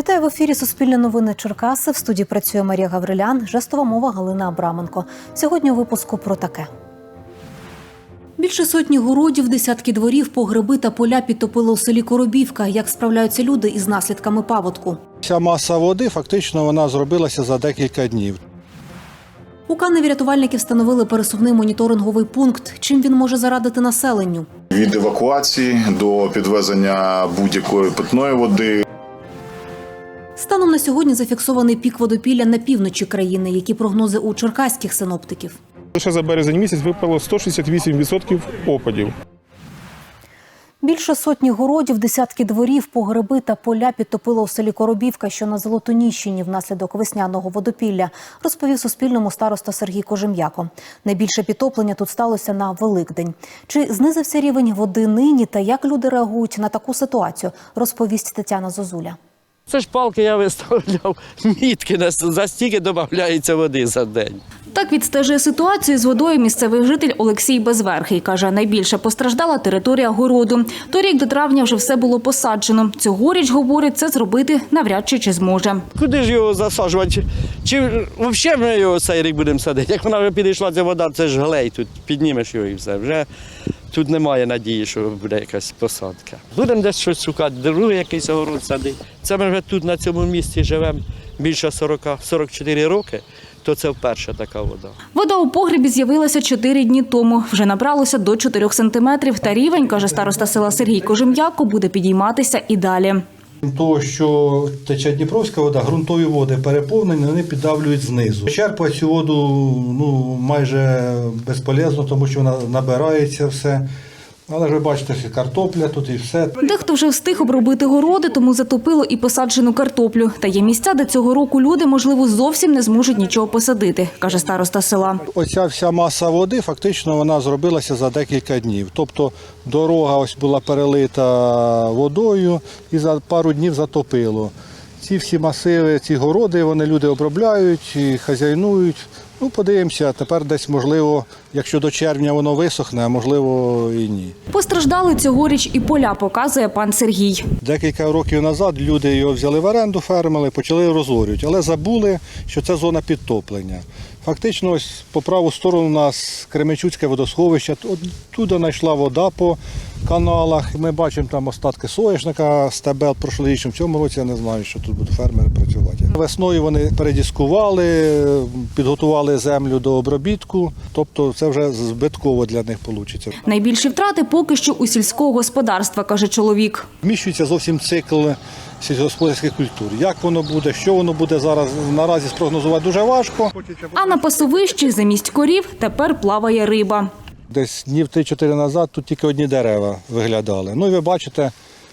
Вітаю в ефірі Суспільне новини Черкаси. В студії працює Марія Гаврилян, жестова мова Галина Абраменко. Сьогодні у випуску про таке. Більше сотні городів, десятки дворів, погреби та поля підтопило у селі Коробівка. Як справляються люди із наслідками паводку? Ця маса води фактично вона зробилася за декілька днів. У Каневі рятувальники встановили пересувний моніторинговий пункт. Чим він може зарадити населенню? від евакуації до підвезення будь-якої питної води. Станом на сьогодні зафіксований пік водопілля на півночі країни. Які прогнози у черкаських синоптиків? Лише за березень місяць випало 168% опадів. Більше сотні городів, десятки дворів, погреби та поля підтопило у селі Коробівка, що на Золотоніщині внаслідок весняного водопілля, розповів Суспільному староста Сергій Кожем'яко. Найбільше підтоплення тут сталося на Великдень. Чи знизився рівень води нині та як люди реагують на таку ситуацію, розповість Тетяна Зозуля. Це ж палки я виставляв, мітки за стільки додається води за день. Так відстежує ситуацію з водою місцевий житель Олексій Безверхий. Каже, найбільше постраждала територія городу. Торік до травня вже все було посаджено. Цьогоріч, говорить, це зробити навряд чи чи зможе. Куди ж його засаджувати? Чи, чи взагалі ми його цей рік будемо садити? Як вона вже підійшла ця вода, це ж глей, тут піднімеш його і все. Вже тут немає надії, що буде якась посадка. Будемо десь щось шукати, другий якийсь огород садити. Це ми вже тут на цьому місці живемо більше 40, 44 роки, то це вперше така вода. Вода у погребі з'явилася чотири дні тому. Вже набралося до 4 сантиметрів. Та рівень, каже староста села Сергій Кожем'яко, буде підійматися і далі. Того, що тече Дніпровська вода, ґрунтові води переповнені, вони піддавлюють знизу. Черпати цю воду ну, майже безполезно, тому що вона набирається все. Але ж ви бачите, що картопля тут і все. Дехто вже встиг обробити городи, тому затопило і посаджену картоплю. Та є місця, де цього року люди, можливо, зовсім не зможуть нічого посадити, каже староста села. Оця вся маса води фактично вона зробилася за декілька днів. Тобто дорога ось була перелита водою і за пару днів затопило. Ці всі масиви, ці городи, вони люди обробляють і хазяйнують. Ну, подивимося, тепер десь можливо, якщо до червня воно висохне, а можливо і ні. Постраждали цьогоріч і поля, показує пан Сергій. Декілька років назад люди його взяли в оренду, фермери, почали розорювати, але забули, що це зона підтоплення. Фактично, ось по праву сторону у нас Кременчуцьке водосховище. От Туди знайшла вода по каналах. Ми бачимо там остатки соняшника, стебел прошлорічним. В цьому році я не знаю, що тут будуть фермери працювати. Весною вони передіскували, підготували землю до обробітку, тобто це вже збитково для них вийде. Найбільші втрати поки що у сільського господарства, каже чоловік. Вміщується зовсім цикл сільськогосподарських культур. Як воно буде, що воно буде зараз наразі спрогнозувати дуже важко. А на пасовищі замість корів тепер плаває риба. Десь днів 3-4 назад тут тільки одні дерева виглядали. Ну і ви бачите,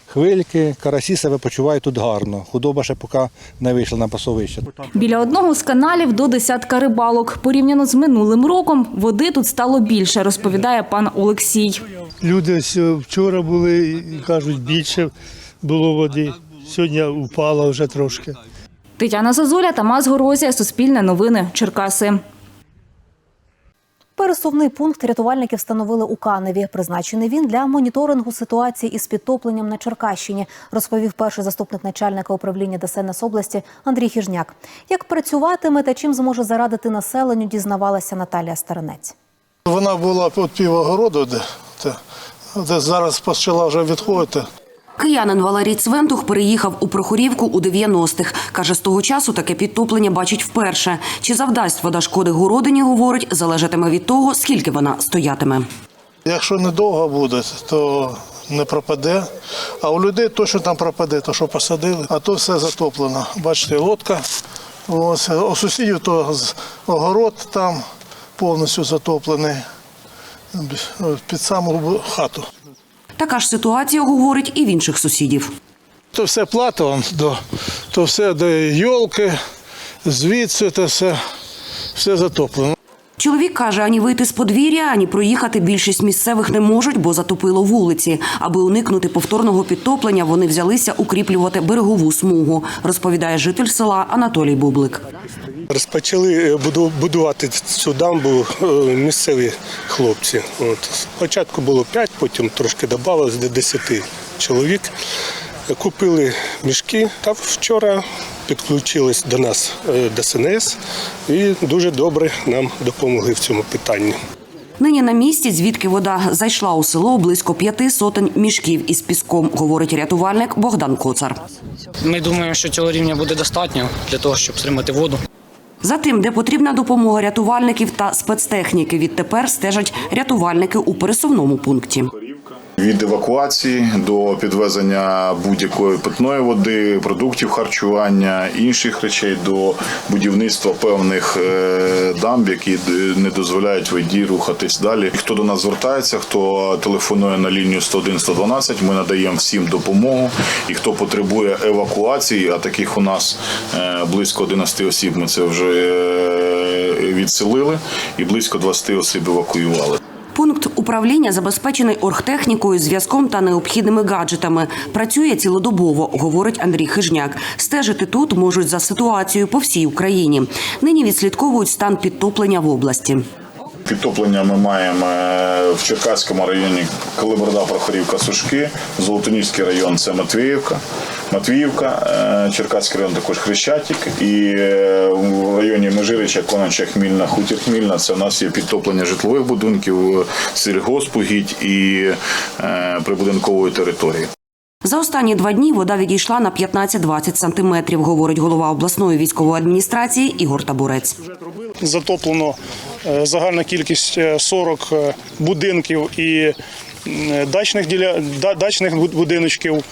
хвильки, карасі себе почувають тут гарно. Худоба ще поки не вийшла на пасовище. Біля одного з каналів до десятка рибалок. Порівняно з минулим роком води тут стало більше, розповідає пан Олексій. Люди вчора були кажуть, більше було води. Сьогодні упало вже трошки. Тетяна Зазуля, Тамас Горозія, Суспільне новини, Черкаси. Пересувний пункт рятувальники встановили у Каневі. Призначений він для моніторингу ситуації із підтопленням на Черкащині, розповів перший заступник начальника управління ДСНС області Андрій Хіжняк. Як працюватиме та чим зможе зарадити населенню, дізнавалася Наталія Старинець. Вона була під півогороду, де, де, зараз почала вже відходити. Киянин Валерій Цвентух переїхав у Прохорівку у 90-х. Каже, з того часу таке підтоплення бачить вперше. Чи завдасть вода шкоди городині, говорить, залежатиме від того, скільки вона стоятиме. Якщо недовго буде, то не пропаде. А у людей точно там пропаде, то що посадили, а то все затоплено. Бачите, лодка. Ось, у сусідів то огород там повністю затоплений під саму хату. Така ж ситуація, говорить, і в інших сусідів. То все плато, он, до, то все до йолки, звідси то все, все затоплено. Чоловік каже, ані вийти з подвір'я, ані проїхати більшість місцевих не можуть, бо затопило вулиці. Аби уникнути повторного підтоплення, вони взялися укріплювати берегову смугу, розповідає житель села Анатолій Бублик. Розпочали е, будувати цю дамбу е, місцеві хлопці. От. Спочатку було 5, потім трошки додалось до 10 чоловік. Купили мішки та вчора підключились до нас е, ДСНС і дуже добре нам допомогли в цьому питанні. Нині на місці, звідки вода зайшла у село, близько п'яти сотень мішків із піском, говорить рятувальник Богдан Коцар. Ми думаємо, що цього рівня буде достатньо для того, щоб стримати воду. За тим, де потрібна допомога рятувальників та спецтехніки, відтепер стежать рятувальники у пересувному пункті. Від евакуації до підвезення будь-якої питної води, продуктів харчування, інших речей до будівництва певних е, дамб, які не дозволяють воді рухатись далі. Хто до нас звертається, хто телефонує на лінію 101-112, ми надаємо всім допомогу. І хто потребує евакуації, а таких у нас е, близько 11 осіб, ми це вже е, відселили, і близько 20 осіб евакуювали. Пункт управління забезпечений оргтехнікою, зв'язком та необхідними гаджетами. Працює цілодобово, говорить Андрій Хижняк. Стежити тут можуть за ситуацією по всій Україні. Нині відслідковують стан підтоплення в області. Підтоплення ми маємо е, в Черкаському районі Калиборда, Прохорівка, Сушки, Золотоніський район це Матвіївка, Матвіївка, е, Черкаський район також Хрещатик і е, в районі Межирича, Коноча, Хмільна, Хутір Хмільна. Це у нас є підтоплення житлових будинків, сільгоспугідь і е, прибудинкової території. За останні два дні вода відійшла на 15-20 сантиметрів, говорить голова обласної військової адміністрації Ігор Табурець. затоплено е, загальна кількість е, 40 е, будинків і дачних діля... дачних бу- будиночків.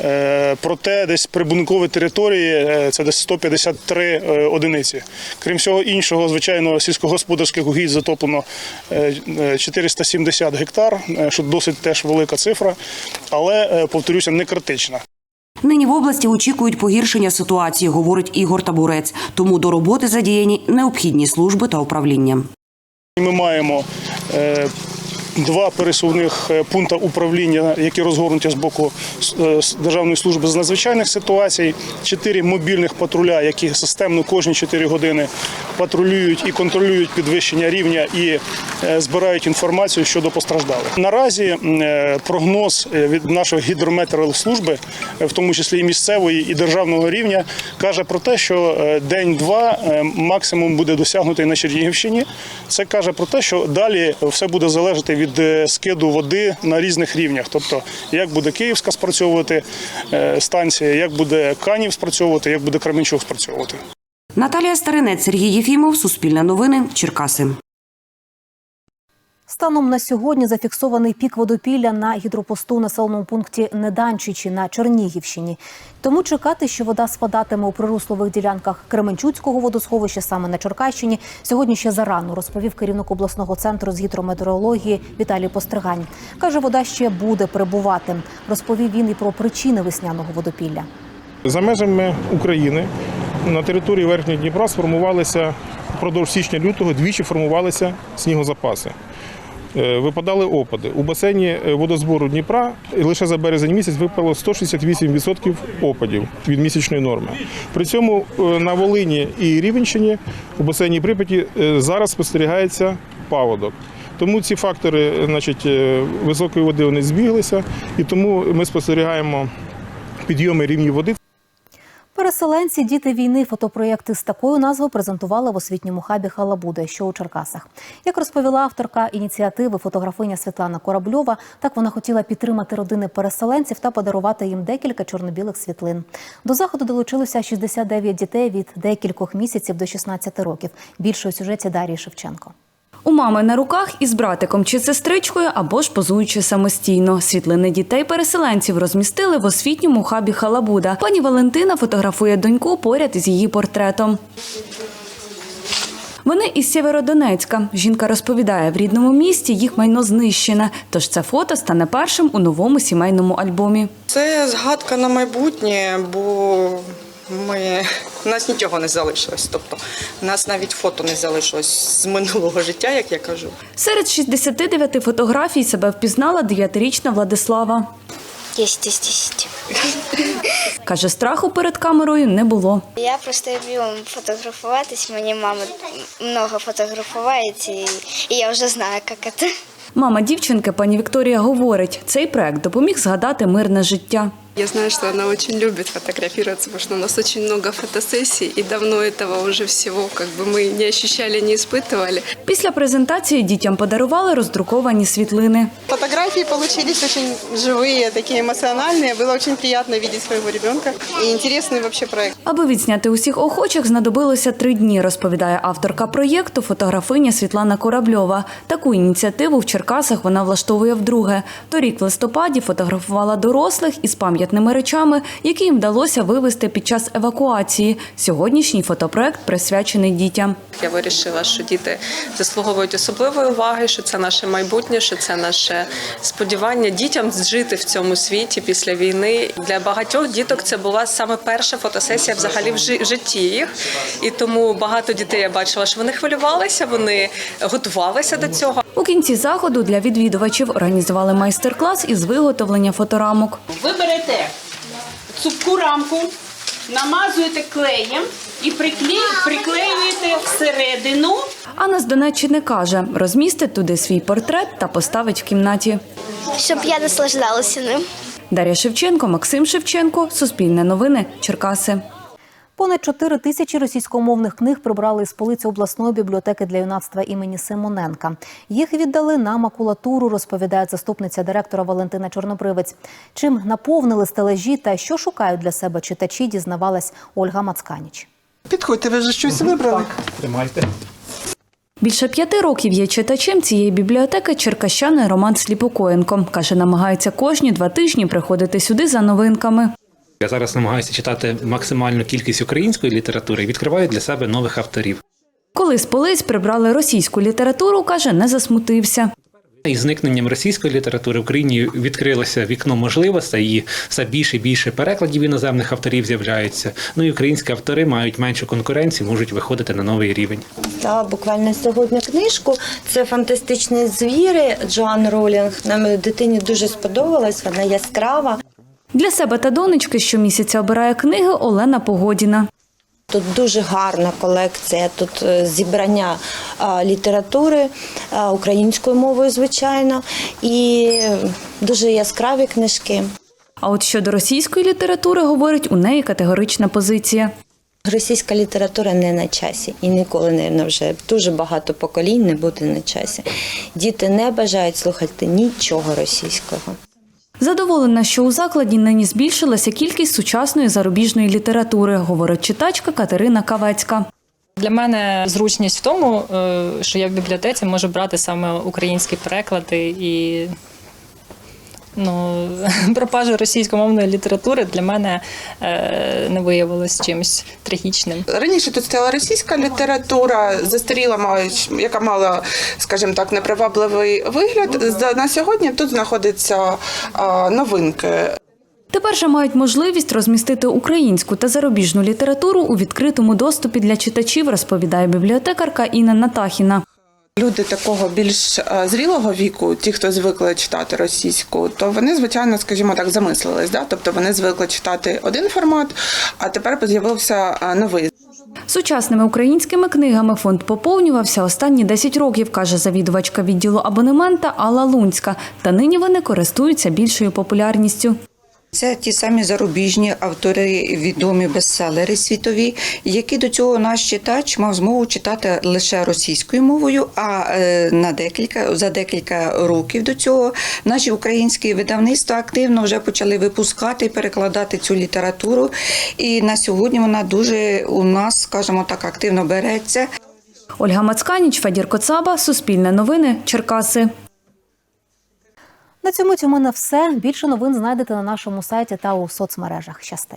Е, Проте десь прибудинкові території е, це десь 153 е, одиниці. Крім всього іншого, звичайно, сільськогосподарських угідь затоплено е, е, 470 гектар, е, що досить теж велика цифра, але е, повторюся, не критична. Нині в області очікують погіршення ситуації, говорить Ігор Табурець. Тому до роботи задіяні необхідні служби та управління. Ми маємо е, два пересувних е, пункти управління, які розгорнуті з боку е, Державної служби з надзвичайних ситуацій, чотири мобільних патруля, які системно кожні 4 години патрулюють і контролюють підвищення рівня і е, збирають інформацію щодо постраждалих. Наразі прогноз від нашої гідрометеорологслужби, е, в тому числі і місцевої і державного рівня, каже про те, що день-два максимум буде досягнутий на Чернігівщині. Це каже про те, що далі все буде залежати від е, скиду води на різних рівнях. Тобто, як буде Київська спрацьовувати е, станція, як буде Канів спрацьовувати, як буде Кременчук спрацьовувати. Наталія Старинець, Сергій Єфімов, Суспільне новини, Черкаси. Станом на сьогодні зафіксований пік водопілля на гідропосту населеному пункті Неданчичі на Чернігівщині. Тому чекати, що вода спадатиме у прируслових ділянках Кременчуцького водосховища саме на Черкащині, сьогодні ще зарано, розповів керівник обласного центру з гідрометеорології Віталій Постригань. Каже, вода ще буде прибувати. Розповів він і про причини весняного водопілля. За межами України на території Верхнього Дніпра сформувалися впродовж січня-лютого двічі формувалися снігозапаси. Е, Випадали опади. У басейні е, водозбору Дніпра лише за березень місяць випало 168% опадів від місячної норми. При цьому е, на Волині і Рівенщині у басейні Прип'яті зараз спостерігається паводок. Тому ці фактори значить, високої води вони збіглися, і тому ми спостерігаємо підйоми рівнів води. Переселенці, діти війни, фотопроєкти з такою назвою презентували в освітньому хабі Халабуда, що у Черкасах. Як розповіла авторка ініціативи, фотографиня Світлана Корабльова, так вона хотіла підтримати родини переселенців та подарувати їм декілька чорно-білих світлин. До заходу долучилося 69 дітей від декількох місяців до 16 років. Більше у сюжеті Дарії Шевченко. У мами на руках із братиком чи сестричкою або ж позуючи самостійно. Світлини дітей-переселенців розмістили в освітньому хабі Халабуда. Пані Валентина фотографує доньку поряд із її портретом. Вони із Сєвєродонецька. Жінка розповідає, в рідному місті їх майно знищене. Тож це фото стане першим у новому сімейному альбомі. Це згадка на майбутнє, бо ми у нас нічого не залишилось. Тобто, у нас навіть фото не залишилось з минулого життя, як я кажу. Серед 69 фотографій себе впізнала дев'ятирічна Владислава. Єсть, єсть, єсть. Каже, страху перед камерою не було. Я просто люблю фотографуватись. Мені мама много фотографується, і, і я вже знаю, як це. Мама дівчинки, пані Вікторія, говорить, цей проект допоміг згадати мирне життя. Я знаю, что она очень любит фотографироваться, потому что у нас очень много фотосессий, и давно этого уже всего как бы мы не ощущали, не испытывали. Після презентації дітям подарували роздруковані світлини. Фотографии получились очень живые, такие эмоциональные. Было очень приятно видеть своего ребенка. И интересный вообще проект. Аби відзняти усіх охочих, знадобилося три дні, розповідає авторка проєкту фотографиня Світлана Корабльова. Таку ініціативу в Черкасах вона влаштовує вдруге. Торік в листопаді фотографувала дорослих із пам'ятними речами, які їм вдалося вивезти під час евакуації. Сьогоднішній фотопроект присвячений дітям. Я вирішила, що діти заслуговують особливої уваги, що це наше майбутнє, що це наше сподівання дітям жити в цьому світі після війни. Для багатьох діток це була саме перша фотосесія взагалі в житті їх. І тому багато дітей я бачила, що вони хвилювалися, вони готувалися до цього. У кінці заходу для відвідувачів організували майстер-клас із виготовлення фоторамок. Ви берете цупку рамку, намазуєте клеєм і приклею- приклеюєте всередину. Анна з Донеччини каже, розмістить туди свій портрет та поставить в кімнаті. Щоб я наслаждалася ним. Дар'я Шевченко, Максим Шевченко, Суспільне новини, Черкаси. Понад 4 тисячі російськомовних книг прибрали з полиці обласної бібліотеки для юнацтва імені Симоненка. Їх віддали на макулатуру, розповідає заступниця директора Валентина Чорнобривець. Чим наповнили стележі та що шукають для себе читачі, дізнавалась Ольга Мацканіч. Підходьте, ви вже щось вибрали? Більше п'яти років є читачем цієї бібліотеки черкащанин Роман Сліпокоєнко. Каже, намагається кожні два тижні приходити сюди за новинками. Я зараз намагаюся читати максимальну кількість української літератури і відкриваю для себе нових авторів. Коли з полиць прибрали російську літературу, каже, не засмутився. Із зникненням російської літератури в Україні відкрилося вікно можливостей, і все більше і більше перекладів іноземних авторів з'являються. Ну і українські автори мають меншу конкуренцію, можуть виходити на новий рівень. Та буквально сьогодні книжку. Це фантастичні звіри Джоан Ролінг. Нам дитині дуже сподобалась, вона яскрава. Для себе та донечки щомісяця обирає книги Олена Погодіна. Тут дуже гарна колекція, тут е, зібрання літератури українською мовою, звичайно, і дуже яскраві книжки. А от щодо російської літератури, говорить, у неї категорична позиція. Російська література не на часі і ніколи, мабуть, вже дуже багато поколінь не буде на часі. Діти не бажають слухати нічого російського. Задоволена, що у закладі нині збільшилася кількість сучасної зарубіжної літератури, говорить читачка Катерина Кавецька. Для мене зручність в тому, е, що я в бібліотеці можу брати саме українські переклади і ну, пропажа російськомовної літератури для мене е, не виявилось чимось трагічним. Раніше тут стояла російська література, застаріла, мають- яка мала, скажімо так, непривабливий вигляд. На сьогодні тут знаходяться новинки. Тепер же мають можливість розмістити українську та зарубіжну літературу у відкритому доступі для читачів, розповідає бібліотекарка Інна Натахіна. Люди такого більш е, зрілого віку, ті, хто звикли читати російську, то вони, звичайно, скажімо так, замислились. Да? Тобто вони звикли читати один формат, а тепер з'явився е, новий. Сучасними українськими книгами фонд поповнювався останні 10 років, каже завідувачка відділу абонемента Алла Лунська. Та нині вони користуються більшою популярністю. Це ті самі зарубіжні автори, відомі бестселери світові, які до цього наш читач мав змогу читати лише російською мовою. А е, на декілька за декілька років до цього наші українські видавництва активно вже почали випускати і перекладати цю літературу. І на сьогодні вона дуже у нас, скажімо так, активно береться. Ольга Мацканіч, Федір Коцаба, Суспільне новини, Черкаси. На цьому у мене все. Більше новин знайдете на нашому сайті та у соцмережах. Щасти.